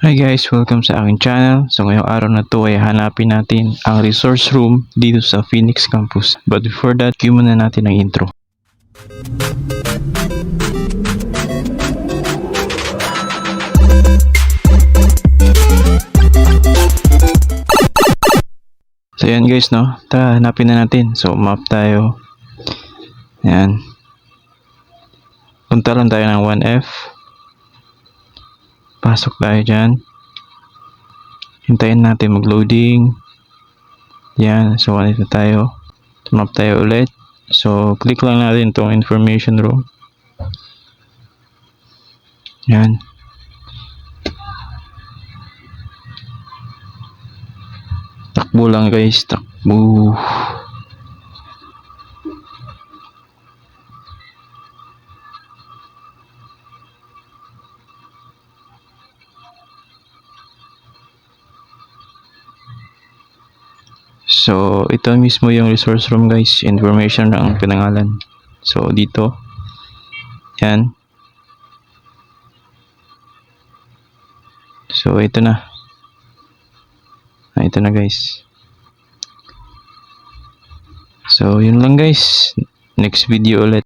Hi guys, welcome sa aking channel. So ngayong araw na to ay hanapin natin ang resource room dito sa Phoenix Campus. But before that, cue muna natin ang intro. So yan guys no, tara hanapin na natin. So map tayo. Yan. Punta lang tayo ng 1F. Pasok tayo dyan. Hintayin natin mag-loading. Yan. So, 1F na tayo. Map tayo ulit. So, click lang natin itong information room. Yan. Takbo lang guys. Takbo. So, ito mismo yung resource room guys. Information ang pinangalan. So, dito. Yan. So, ito na. Ah, ito na guys. So, yun lang guys. Next video ulit.